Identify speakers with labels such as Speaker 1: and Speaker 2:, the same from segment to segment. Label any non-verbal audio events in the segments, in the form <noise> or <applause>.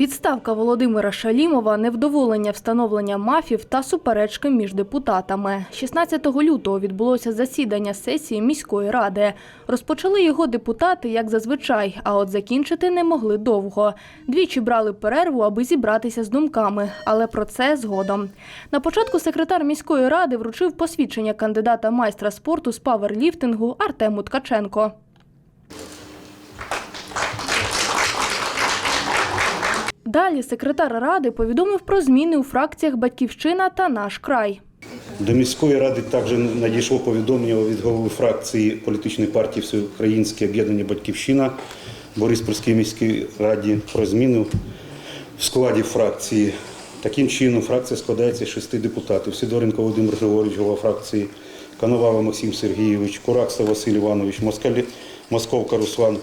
Speaker 1: Відставка Володимира Шалімова, невдоволення встановлення мафів та суперечки між депутатами. 16 лютого відбулося засідання сесії міської ради. Розпочали його депутати, як зазвичай, а от закінчити не могли довго. Двічі брали перерву, аби зібратися з думками, але про це згодом. На початку секретар міської ради вручив посвідчення кандидата майстра спорту з паверліфтингу Артему Ткаченко. Далі секретар ради повідомив про зміни у фракціях Батьківщина та наш край.
Speaker 2: До міської ради також надійшло повідомлення від голови фракції політичної партії Всеукраїнське об'єднання Батьківщина Бориспільській міській раді про зміну в складі фракції. Таким чином, фракція складається з шести депутатів: Сидоренко Володимир Григорович, голова фракції, Коновала Максим Сергійович, Куракса Василь Іванович, Москалі, Московка Руслан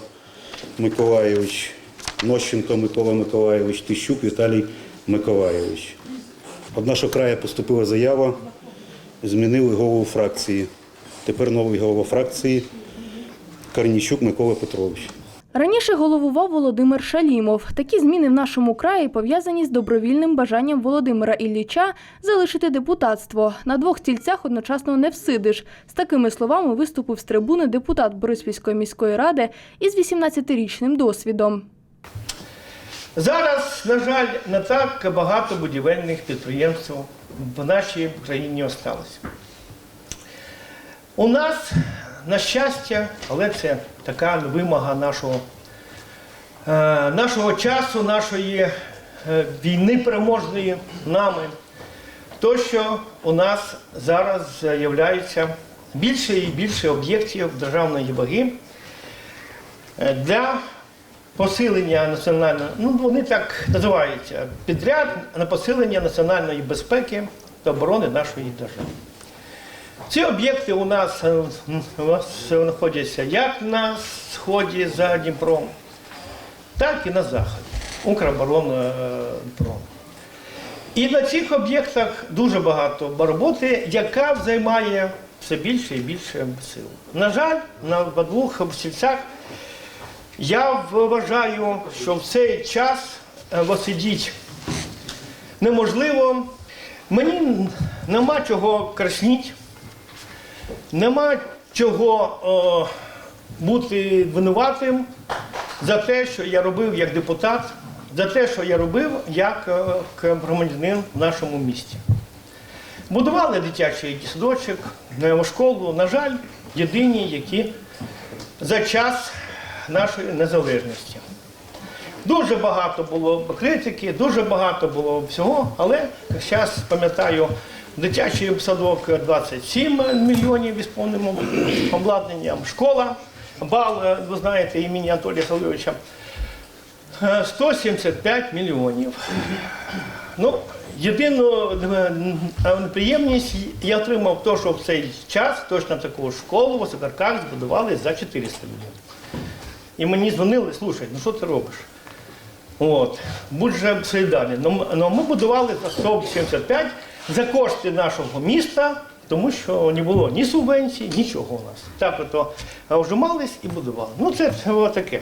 Speaker 2: Миколайович, Нощенко Микола Миколайович, Тищук Віталій Миколайович. Од нашого краю поступила заява, змінили голову фракції. Тепер новий голова фракції Корнійчук Микола Петрович.
Speaker 1: Раніше головував Володимир Шалімов. Такі зміни в нашому краї пов'язані з добровільним бажанням Володимира Ілліча залишити депутатство. На двох стільцях одночасно не всидиш. З такими словами виступив з трибуни депутат Бориспільської міської ради із 18-річним досвідом.
Speaker 3: Зараз, на жаль, не так багато будівельних підприємств в нашій країні осталося. У нас, на щастя, але це така вимога нашого, е, нашого часу, нашої е, війни переможної нами, то, що у нас зараз з'являється більше і більше об'єктів державної ваги е, для посилення національної, ну вони так називаються, підряд на посилення національної безпеки та оборони нашої держави. Ці об'єкти у нас, е, у нас знаходяться як на сході за Дніпром, так і на заході. Укроборонпром. І на цих об'єктах дуже багато роботи, яка займає все більше і більше сил. На жаль, на двох стільцях я вважаю, що в цей час е, посидіти неможливо. Мені нема чого красніть, нема чого о, бути винуватим за те, що я робив як депутат, за те, що я робив як е, громадянин в нашому місті. Будували дитячий садочок, школу, на жаль, єдині, які за час нашої незалежності. Дуже багато було критики, дуже багато було всього, але зараз пам'ятаю, дитячий садок 27 мільйонів із повним обладнанням, школа, бал, ви знаєте, імені Анатолія Соловйовича, е, 175 мільйонів. Ну, єдину неприємність я отримав те, що в цей час точно таку школу в Осокарках збудували за 400 мільйонів. І мені дзвонили, слушай, ну що ти робиш? От, будь же солідарний. Ну, ну, ми будували за 175 за кошти нашого міста, тому що не було ні субвенцій, нічого у нас. Так ото вжимались і будували. Ну, це, це таке.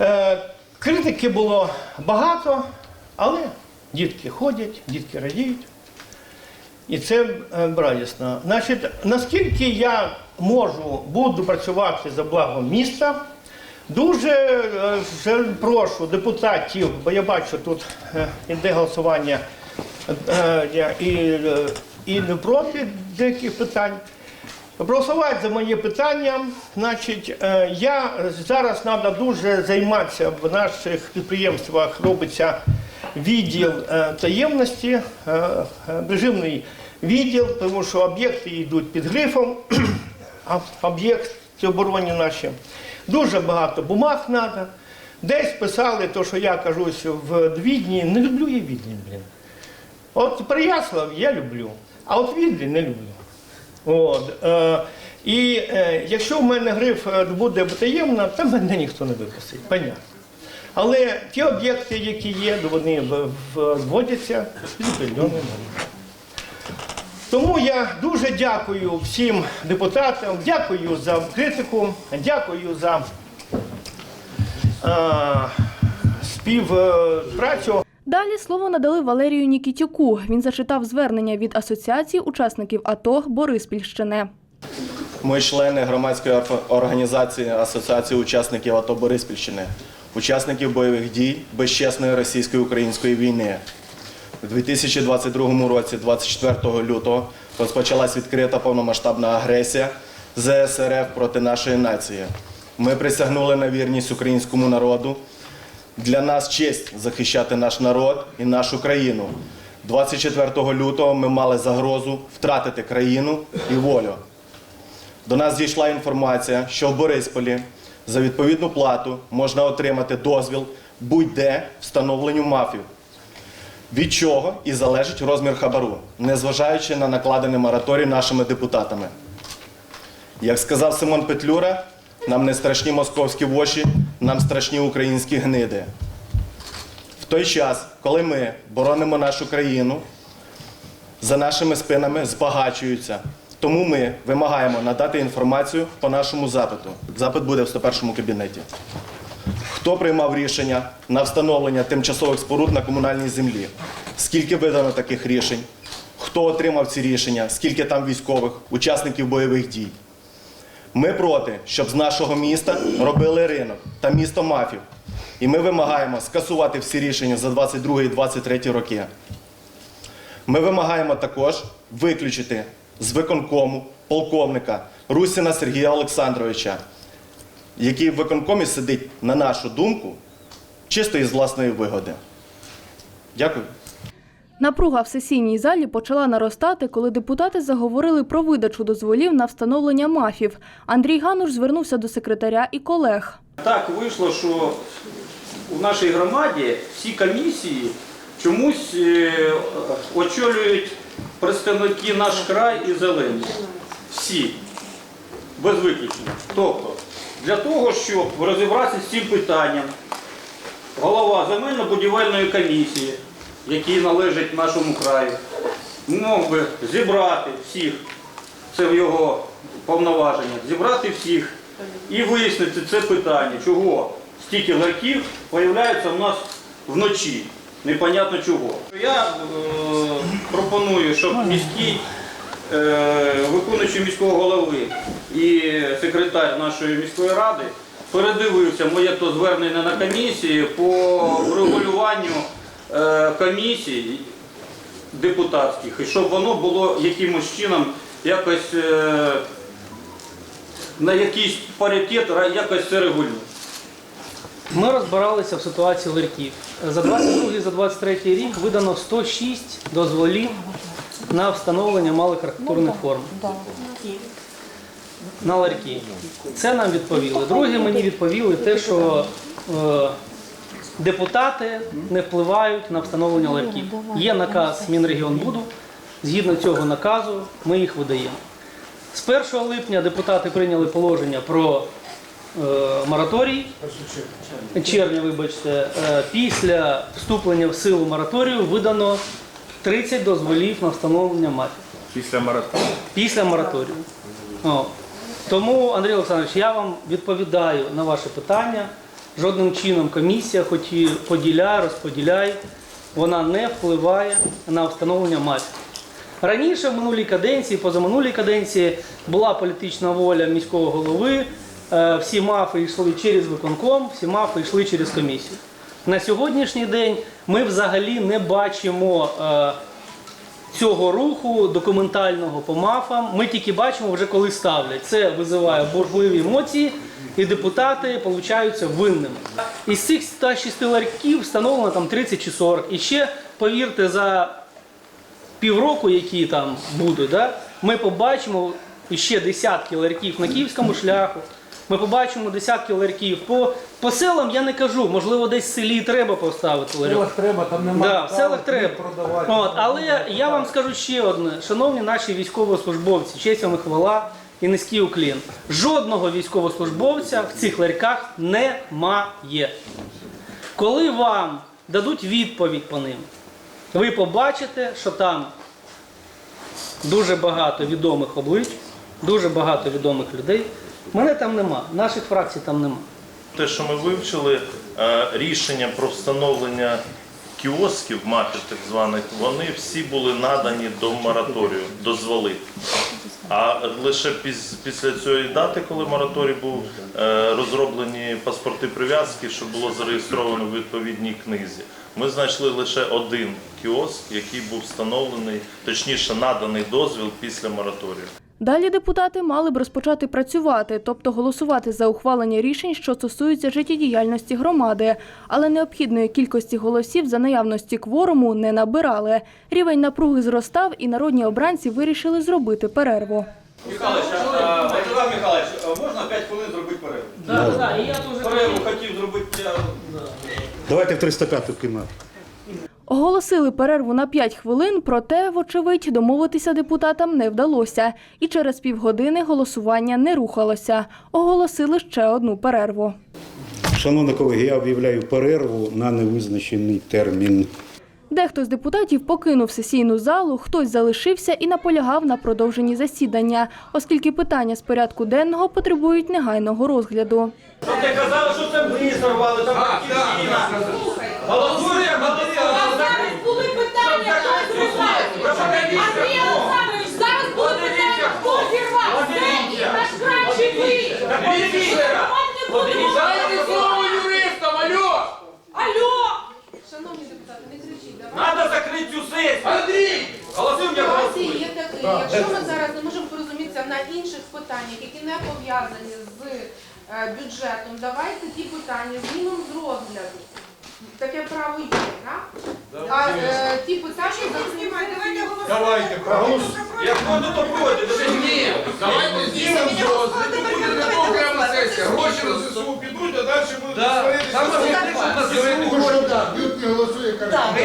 Speaker 3: Е, критики було багато, але дітки ходять, дітки радіють. І це е, радісно. Значить, наскільки я можу, буду працювати за благо міста, дуже вже прошу депутатів, бо я бачу, тут е, іде голосування е, і, е, і не проти деяких питань. Проголосувати за моє питання. Значить, я зараз треба дуже займатися в наших підприємствах. Робиться відділ таємності, режимний відділ, тому що об'єкти йдуть під грифом, <clears throat> об'єкти оборонні наші. Дуже багато бумаг треба. Десь писали те, що я кажу що в Відні. Не люблю я Відень, блін. От Переяслав я люблю, а от Відень не люблю. От, е, і е, якщо в мене гриф е, буде таємна, то мене ніхто не випустить, понятно. Але ті об'єкти, які є, вони вводяться під определеною. Тому я дуже дякую всім депутатам, дякую за критику, дякую за е, співпрацю.
Speaker 1: Далі слово надали Валерію Нікітюку. Він зачитав звернення від Асоціації учасників АТО Бориспільщини.
Speaker 4: Ми члени громадської організації Асоціації учасників АТО Бориспільщини, учасників бойових дій безчесної російсько-української війни. У 2022 році, 24 лютого, розпочалась відкрита повномасштабна агресія ЗСРФ проти нашої нації. Ми присягнули на вірність українському народу. Для нас честь захищати наш народ і нашу країну. 24 лютого ми мали загрозу втратити країну і волю. До нас дійшла інформація, що в Борисполі за відповідну плату можна отримати дозвіл будь-де встановленню мафів. Від чого і залежить розмір хабару, незважаючи на накладений мораторій нашими депутатами. Як сказав Симон Петлюра, нам не страшні московські воші, нам страшні українські гниди. В той час, коли ми боронимо нашу країну, за нашими спинами збагачуються. Тому ми вимагаємо надати інформацію по нашому запиту. Запит буде в 101 кабінеті. Хто приймав рішення на встановлення тимчасових споруд на комунальній землі? Скільки видано таких рішень? Хто отримав ці рішення? Скільки там військових, учасників бойових дій? Ми проти, щоб з нашого міста робили ринок та місто мафів. І ми вимагаємо скасувати всі рішення за 22 і 23 роки. Ми вимагаємо також виключити з виконкому полковника Русіна Сергія Олександровича, який в виконкомі сидить, на нашу думку, чисто із власної вигоди. Дякую.
Speaker 1: Напруга в сесійній залі почала наростати, коли депутати заговорили про видачу дозволів на встановлення мафів. Андрій Гануш звернувся до секретаря і колег.
Speaker 5: Так вийшло, що у нашій громаді всі комісії чомусь е, очолюють представники наш край і зелені. Всі. Без виключення. Тобто, для того, щоб розібратися з цим питанням, голова земельно-будівельної комісії, який належить нашому краю, мог би зібрати всіх, це в його повноваженнях, зібрати всіх і вияснити це питання, чого стільки ларьків з'являються у нас вночі. Непонятно чого. Я е, пропоную, щоб міський е, виконуючий міського голови і секретар нашої міської ради передивився моє то звернення на комісії по регулюванню е, комісій депутатських, і щоб воно було якимось чином якось е, на якийсь паритет якось це регулює.
Speaker 6: Ми розбиралися в ситуації ларьків. За 22 за 23 рік видано 106 дозволів на встановлення малих архітектурних форм. На ларьки. Це нам відповіли. Друге, мені відповіли те, що е, депутати не впливають на встановлення ларьків. Є наказ Мінрегіонбуду. Згідно цього наказу ми їх видаємо. З 1 липня депутати прийняли положення про е, мораторій червня, вибачте, е, після вступлення в силу мораторію видано 30 дозволів на встановлення мафії.
Speaker 5: Після маратону.
Speaker 6: Після мораторію. О. Тому, Андрій Олександрович, я вам відповідаю на ваше питання. Жодним чином комісія, хоч і поділяє, розподіляє, вона не впливає на встановлення мафії. Раніше, в минулій каденції, позаминулій каденції, була політична воля міського голови. Е, Всі мафи йшли через виконком, всі мафи йшли через комісію. На сьогоднішній день ми взагалі не бачимо е, цього руху документального по мафам. Ми тільки бачимо вже коли ставлять. Це визиває бурхливі емоції, і депутати получаються винними. Із цих 106 ларьків встановлено там 30 чи 40. І ще, повірте, за півроку, які там будуть, да, ми побачимо ще десятки ларьків на київському шляху. Ми побачимо десятки ларьків. По, по селам я не кажу, можливо, десь в селі треба поставити ларьок.
Speaker 7: селах треба, там немає.
Speaker 6: Да, в селах треба.
Speaker 7: продавати.
Speaker 6: От, але я вам скажу ще одне, шановні наші військовослужбовці, честь вам і хвала і низький уклін. Жодного військовослужбовця в цих ларьках немає. Коли вам дадуть відповідь по ним, ви побачите, що там дуже багато відомих облич, дуже багато відомих людей. Мене там нема, наших фракцій там нема.
Speaker 7: Те, що ми вивчили, е, рішення про встановлення кіосків, мафів так званих, вони всі були надані до мораторію, дозволи. А лише піс- після цієї дати, коли мораторій був е, розроблені паспорти прив'язки, що було зареєстровано в відповідній книзі. Ми знайшли лише один кіоск, який був встановлений, точніше наданий дозвіл після мораторію.
Speaker 1: Далі депутати мали б розпочати працювати, тобто голосувати за ухвалення рішень, що стосуються життєдіяльності громади, але необхідної кількості голосів за наявності кворуму не набирали. Рівень напруги зростав, і народні обранці вирішили зробити перерву.
Speaker 5: Михайлович, Владислав Михайлович, можна 5 хвилин зробити перерву?
Speaker 6: Так, так, і я дуже
Speaker 5: Перерву хотів зробити.
Speaker 2: Давайте в 305 кімнату.
Speaker 1: Оголосили перерву на 5 хвилин, проте, вочевидь, домовитися депутатам не вдалося. І через півгодини голосування не рухалося. Оголосили ще одну перерву.
Speaker 2: Шановні колеги, я об'являю перерву на невизначений термін.
Speaker 1: Дехто з депутатів покинув сесійну залу, хтось залишився і наполягав на продовженні засідання, оскільки питання з порядку денного потребують негайного розгляду.
Speaker 5: Не казали, що це ви сорвали, там батьківщина. Голосує, голосує.
Speaker 8: Зараз були питання, хто зірвав. Андрій Олександрович, зараз були питання, хто зірвав. Це і наш кращий ви.
Speaker 5: Подивіться.
Speaker 8: Дайте
Speaker 5: слово юристам, алло!
Speaker 8: Алло! Шановні депутати, не кричіть, давайте.
Speaker 5: Надо закрити цю сесію. Андрій! Голосуємо, я
Speaker 9: Ситуації
Speaker 5: голосую.
Speaker 9: є такі. Якщо ми зараз не можемо порозумітися на інших питаннях, які не пов'язані з е, бюджетом, давайте ті питання знімемо з розгляду. Таке право є, так? А е, ті питання заснімайте.
Speaker 7: Давайте,
Speaker 5: Як воно то пройде, то це ні.
Speaker 10: Давайте знімемо не буде не окрема сесія. Гроші на ЗСУ підуть, а далі будуть
Speaker 5: Ми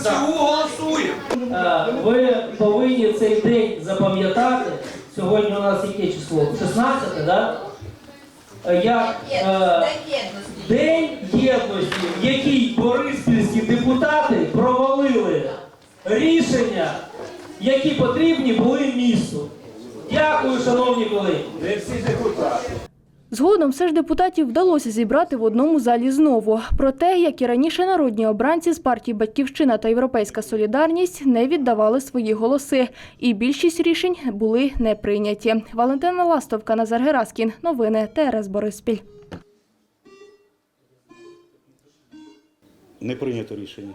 Speaker 5: за ЗСУ голосуємо.
Speaker 6: Е, Ви повинні цей день запам'ятати. Сьогодні у нас яке число? 16, так? Як е, День єдності, в який бориспільські депутати провалили рішення, які потрібні були місту. Дякую, шановні колеги.
Speaker 1: Згодом все ж депутатів вдалося зібрати в одному залі знову. Проте, як і раніше, народні обранці з партії Батьківщина та Європейська Солідарність не віддавали свої голоси, і більшість рішень були не прийняті. Валентина Ластовка, Назар Гераскін. Новини ТРС Бориспіль.
Speaker 2: Не прийнято рішення.